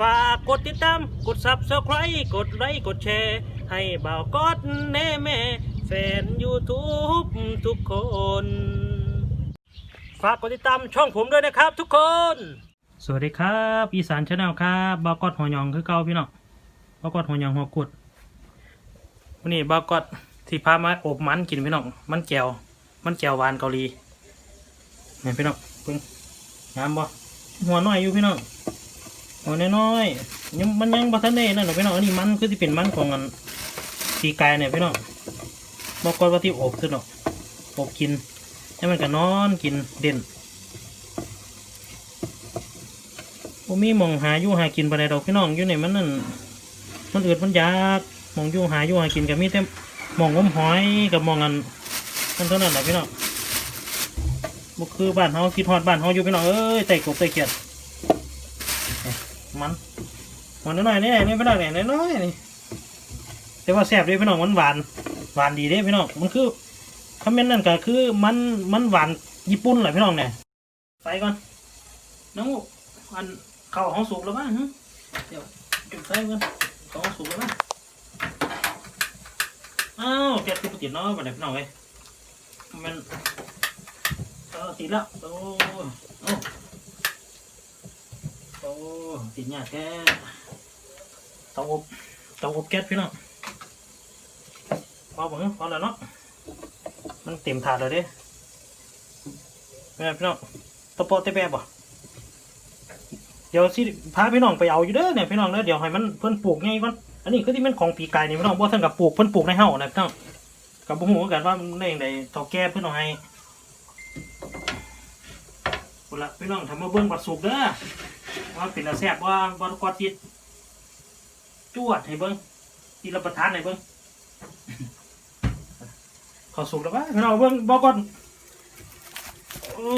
ฝากกดติดตาม กด subscribe กดไลค์ กดแชร์ ให้บ่าวกอดแน่แม่ แฟน YouTube ทุกคน ฝากกดติดตามช่องผมด้วยนะครับทุกคน สวัสดีครับ อีสานชาแนลครับบ่าวกอดหัวยองคือเก่าพี่น้องบ่าวกอดหัวยองหัวกุดวันนี้บ่าวกอดที่พามาอบมันกินพี่น้อง มันแก้ว มันแก้วหวานเกาหลีเนี่ยพี่น้องเพิ่งงามบ่หัวน้อยอยู่พี่น้อง หัวน้อยๆยังมันยังบัทันได้นั่นหรอกพี่น้องอันนี้มันคือที่เป็นมันของอันปีกายเนี่ยพี่น้องบอกก่อนว่าที่อบคือดอกอบกินให้มันก็นอนกินเด่นบ่มีมองหาอยู่หากินไปไหนใดดอกพี่น้องอยู่ในมันนั่นมันอืดมันยากมองอยู่หาอยู่หากินก็มีแต่มองงมหอยกับมองอันนั่นเท่านั้นแหละพี่น้องบุคือบ้านเฮาคิดฮอดบ้านเฮาอยู่พี่น้องเอ้ยไต่กบไต่เกียด มันมันน้อยๆนี่นี่พี่น้องเนี่ยน้อยๆนี่แต่ว่าแซ่บด้พี่น้องมันหวานหวานดีเด้พี่น้องมันคือคอมเมนต์นั่นก็คือมันมันหวานญี่ปุ่นแหละพี่น้องเนี่ยใส่ก่อนน้องอันข้าวของสุกแล้วบ้างเดี๋ยวจุดไฟก่อนข้าวของสุกแล้วบ้างอ้าวแก๊สคือปกติเนาะบัดนี้พี่น้องเอ้ยมันเออติดแล้วโอ้โอ้ อ้ติดยากแค่เตาอบเตาอบแก๊สพี่น้องพอผมพอแล้วเนาะมันเต็มถาดเลยเด้ไม่พี่น้องตะโปะเตะแปะบ่เดี๋ยวสิพาพี่น้องไปเอาอยู่เด้อเนี่ยพี่น้องเด้อเดี๋ยวให้มันเพิ่นปลูกไงก่อนอันนี้คือที่มันของปีกายนี่พี่น้องบ่ท่านกับปลูกเพิ่นปลูกในเฮานะพี่น้องกับบ่ฮู้คือกันว่ามันได้จังไดเฒ่าแก่เพิ่นเอาให้พุ่นละพี่น้องทำมาเบิ้งบัดสุกเด้อ ว่าเป็นตาแซ่บว่าบรกอติดจวดให้เบิ้งทีละประทานให้เบิ้งขอสุกแล้วปะพี่น้องเบิ้งบอกก่อนโอ้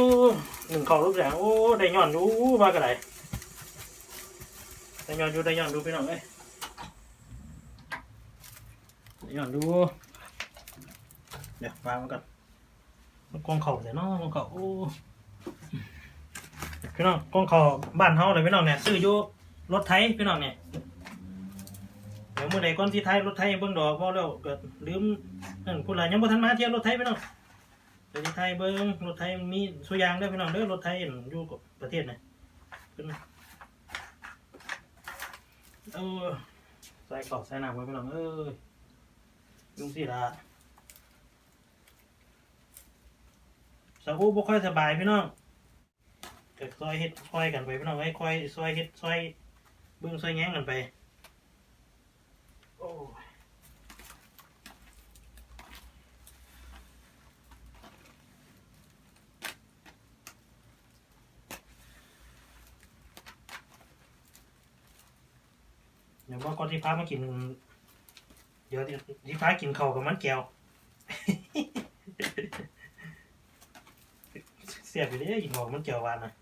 หนึ่งเขารูปแสงโอ้ได้ย้อนดูว่ากระไรได้ย้อนดูได้ย้อนดูพี่น้องเอ้ยได้ย้อนดูเดี๋ยววางมันก่อนมันกองเข่าเสียเนาะกองเข่าโอ้ พี่น้องกล้องเขาบ้านเฮาเลยพี่น้องเนี่ยซื้ออยู่รถไถพี่น้องเนี่ยเดี๋ยวเมื่อใดก่อนที่ไทยรถไทยเบิ่งดอกพอแล้วเกิดลืมนั่นพูดอะไรยังบ่ทันมาเที่ยวรถไทยพี่น้องเดี๋ยวที่ไทยเบิ่งรถไทยมีสุยางด้อพี่น้องเด้อรถไทยอยู่กับประเทศไหนขึ้นเออใส่กรอบใส่หน้ำไว้พี่น้องเอ้ยยุ่งสิละสาวบ่ค่อยสบายพี่น้อง ก็ซอยเฮ็ดซอยกันไปพี่น้องไอ้ยคอยซอยเฮ็ดซอยเบิ่งซอยแง้งกันไป โอ้ยเดี๋ยวว่าก่อนที่พามากิน เดี๋ยวที่พากินข้าวกับมันแก้ว เสียบไปเลยกินข้าวกับมันแก้วหวานนะ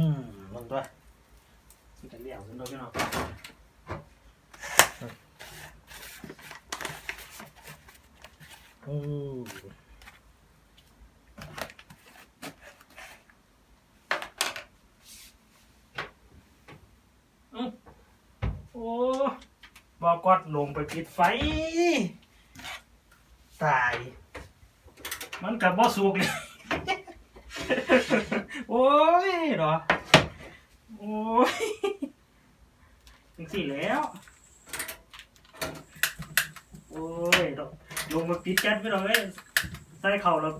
อืมลงด้วยสิจะเลี้ยวขึ้นด้วยพี่น้องโอ้อื้โอ้บอกกอดลงไปปิดไฟ ตาย มันกับบอสุกเลย โอ้ยเหรอ ยถึงสี่แล้ว โอ้ยดอกลงมาปิดแก๊สไปหน่อยเว้ยใส่เข่าแล้ว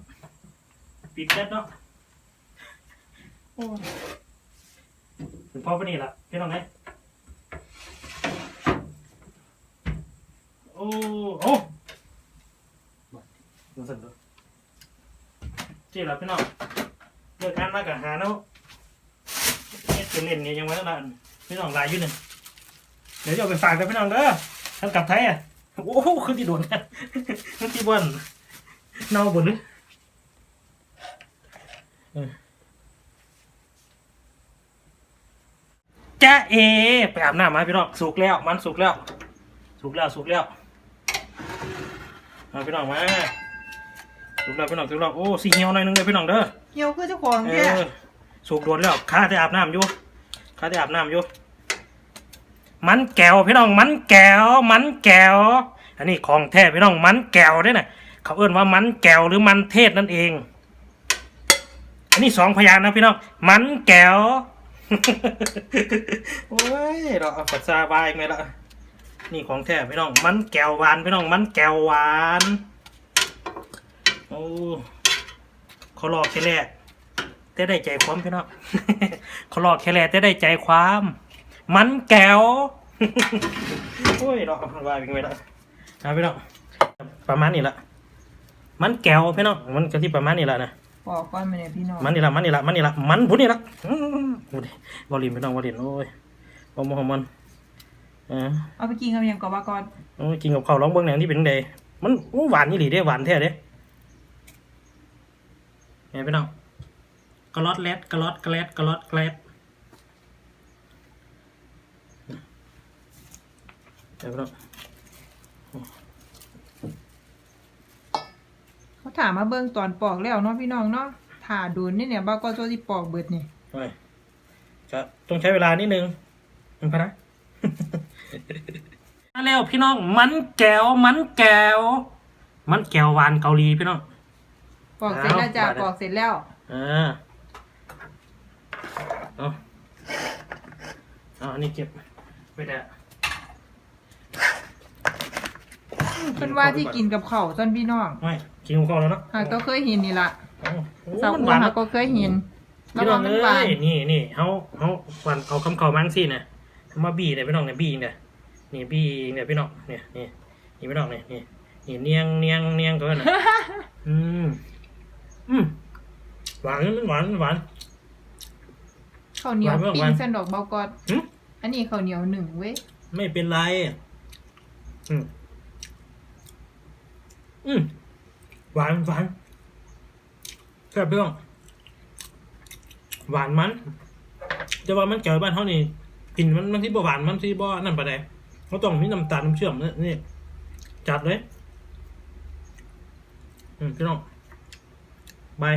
ปิดแก๊สเนาะโอ้ยถึงพ่อปะนี่ละพี่น้องไหมโอ้โอ้ดูสั่นดูจีละพี่น้องเลิกงานมากกับหาเนาะ เฮ็ดเป็นเล่นเนี่ยยังไว้ตั้งนานพี่น้องหลายอยู่หนึ่งเดี๋ยวจะเอาไปฝากกับพี่น้องเด้อทำกลับไทยอะโอ้โหขึ้นที่โดนนะขึ้นที่บนเน่าบนนึกจ้าเอไปอาบน้ำมาพี่น้องสุกแล้ว มันสุกแล้ว สุกแล้วสุกแล้วมาพี่น้องมาสุกแล้วพี่น้องสุกแล้วโอ้สีเหี่ยวหน่อยนึงเลยพี่น้องเด้อเกี่ยวคือเจ้าของเอเนี่ยอสุกโดนแล้วข้าจะอาบน้ำอยู่ ข้าจะอาบน้ำอยู่ มันแก้วพี่น้องมันแก้วมันแก้วอันนี้ของแท้พี่น้องมันแก้วด้วยนะเขาเอื้นว่ามันแก้วหรือมันเทศนั่นเอง อันนี้สองพยางค์นะพี่น้องมันแก้วโอ้ยเราเอาปัสสาวะอีกไหมล่ะนี่ของแท้พี่น้องมันแก้วหวานพี่น้องมันแก้วหวานโอ้เขาหลอกแค่แรก แต่ได้ใจความพี่น้องเขาหลอกแค่แรกแต่ได้ใจความ มันแก้วโอ้ยเราเอาวายไปไว้แล้วนะพี่น้องประมาณนี้ละมันแก้วพี่น้องมันก็ที่ประมาณนี้ละนะบอกก่อนมาเนี่ยพี่น้องมันนี่ละมันนี่ละมันนี่ละมันพุ่นนี่ละอื้อพูดดิบอลลินพี่น้องบอลลินโอ้ยบอมของมันเออเอาไปกินกับยังก่อนว่าก่อนโอ้ยกินกับข้าวร้องเบิ้งแหนงที่เป็นไงมันอู้หวานนี่หลีเด้หวานแท้เด้ไงพี่น้องก ระลอดแลดกระลอดแกลดกระลอดแกลดเดี๋ยวพี่น้องเขาถามมาเบิ่งตอนปอกแล้วเนาะพี่น้องเนาะถ่าดูนี่เนี่ยบ้าก็ตัวที่ปอกเบิดนี่โอ้ยจะต้องใช้เวลานิดนึงมันพะนะมาแล้วพี่น้องมันแก้วมันแก้วมันแก้วหวานเกาหลีพี่น้องปอกเสร็จแล้วจ้ะเอาปอกเสร็จแล้วเออ เอาเอาอันนี้เก็บไปแดะเป็นว่าที่กินกับข้าวจนพี่น้องไม่กินของเขาแล้วเนาะหากก็เคยเห็นนี่ละเอาโอ้สาวมันอูหวานหาเนาะก็เคยเห็นแล้วพี่น้ว่าองมันเอ้หวานยนี่นี่เขาเขาหวานเอาคำเขามังสิเนี่ยเขามาบี้เนี่ยพี่น้องเนี่ยบี้เนี่ยนี่บี้เนี่ยพี่น้องเนี่ยนี่นี่พี่น้องเนี่ยนี่นี่เนียงเนียงเนียงก็นะอืมอืมหวานมันหวานหวาน ข้าวเหนียวหวานไหมปิ้หวางนเส้นดอกเบากอดหึ อันนี้ข้าวเหนียวหนึ่งเว้ยไม่เป็นไร อืม อืม หวานหวานแค่บเพื่อนหวานมัน แต่ว่ามันเกี่ยวบ้านเขานี่กลิ่นมันมันที่บ่หวานมันที่บ่นั่นปะใดเขาต้องมีน้ำตาลน้ำเชื่อมนี่นี่ จัดเลย อืมพี่น้องบาย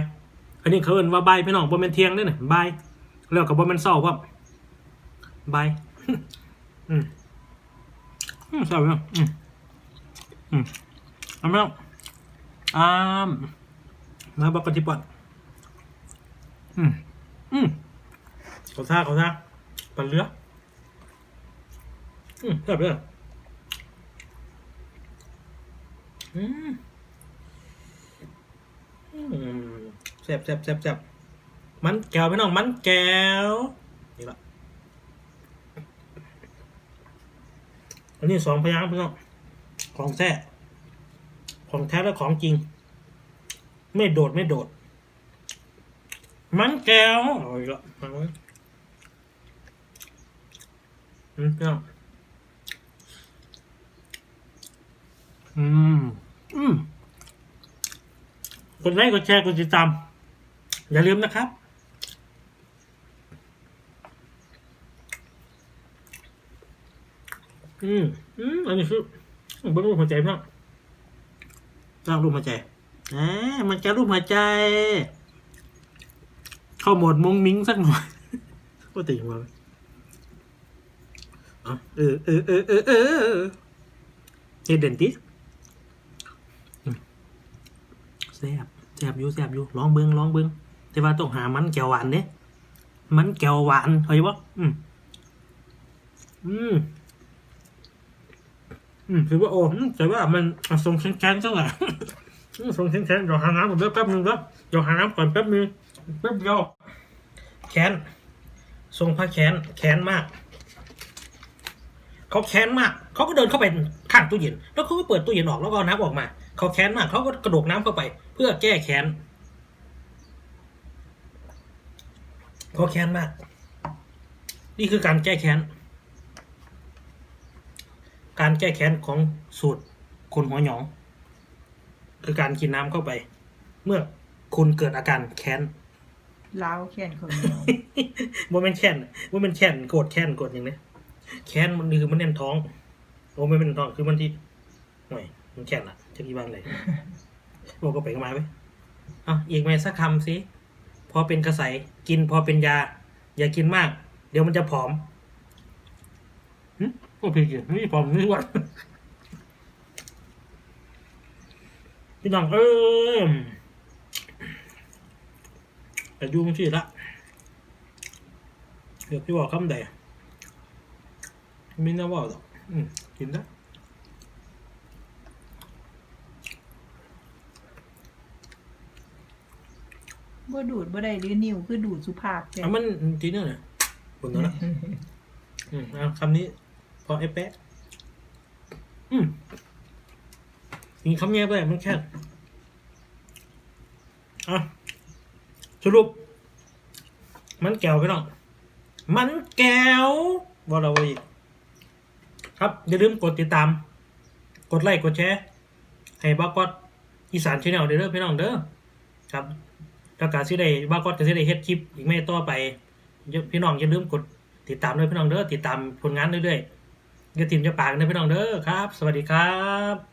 อันนี้เขาเอินว่าบายพี่น้องบ่แม่นเที่ยงเด้อนี่บาย แล้วก็บ่แม่นเช้าครับายอืมอืมใช่ไหมอืมอืมเอาไมล่ะอ่ามมาบอกกันที่ปอดอืมอืมเขาท่าเขาท่าปันเรืออืมใช่ไหมล่ะอืมอืมแซ่บแซ่บแซ่บแซ่บ มันแก้วพี่น้องมันแก้วนี่ละอันนี้สองพยางค์พี่น้องของแท้ของแท้และของจริง ไม่โดดไม่โดด มันแก้วเอาอีกแล้วเอาไว้อืมพี่น้องอืม อืมกดไลค์กดแชร์กดติดตาม อย่าลืมนะครับ อืมอืมอันนี้คือเบิ้งรูปหัวใจพี่น้องสร้างรูปหัวใจแหมมันจะรูปหัวใจ เข้าโหมดมงมิงสักหน่อยก็ติมาเออเออเออเออเออเฮดเดนติสแซบแซบอยู่แซบอยู่ลองเบิ้งลองเบิ้งแต่ว่าต้องหามันแก้วหวานเนี่ยมันแก้วหวานเข้าใจปะอืมอืม อืมถือว่าโอ้แต่ว่ามันทรงแข็งๆจังเลยอืมทรงแข็งๆเดี๋ยวหาน้ำก่อนเรียวแป๊บนึงครับเดี๋ยวหาน้ำก่อนแป๊บนึงแป๊บเดียวแขนทรงพระแขนแขนมากเขาแค้นมากเขาก็เดินเข้าไปข้างตู้เย็น แล้วเขาก็เปิดตู้เย็นออกแล้วก็น้ำออกมา เขาแค้นมาก เขาก็กระโดดน้ำเข้าไป เพื่อแก้แค้นเขาแค้นมาก นี่คือการแก้แค้น การแก้แค้นของสูตรคนหัวหยอง คือการกินน้ำเข้าไป เมื่อคุณเกิดอาการแค้นลาวแขนข้าวเหนียวบ่แม่นแค้นบ่แม่นแค้นโกรธแค้นโกรธหยังเด้แค้นมันคือมันแน่นท้องโอ้ไม่เป็นท้องคือมันที่ห่วยมันแค้นล่ะจะกี่บ้านเลยบอกก็ไปกันมาไหมอะอีกไหมสักคำสิพอเป็นกระใสกินพอเป็นยา อย่ากินมาก เดี๋ยวมันจะผอม โอ้พี่กินนี่ผมนี่วันพี่น้องเออแต่ยุ่งที่ละเดี๋ยวพี่บอกคำใดไม่น่าว่าหรอกอืมกินได้บ่ดูดบ่ได้หรือนิ้วคือดูดสุภาพแท้อะมันทีนึงเนี่ยบนนั้นนะอืมเอา คำนี้พอไอ้แปะอืมมีคำแง่ไปมันแค่อะสรุป มันแก้วไปน้อง มันแก้วว่าเราอีกครับ อย่าลืมกดติดตาม กดไลค์กดแชร์ให้บ้ากอดอีสานชาแนลเด้อพี่น้องเด้อครับแล้วการสิได้บ้ากอดก็สิได้เฮ็ดคลิปอีกไม่ต่อไปพี่น้องอย่าลืมกดติดตามด้วยพี่น้องเด้อติดตามผลงานเรื่อยๆ อย่าติมจะปากนะพี่น้องเด้อครับ สวัสดีครับ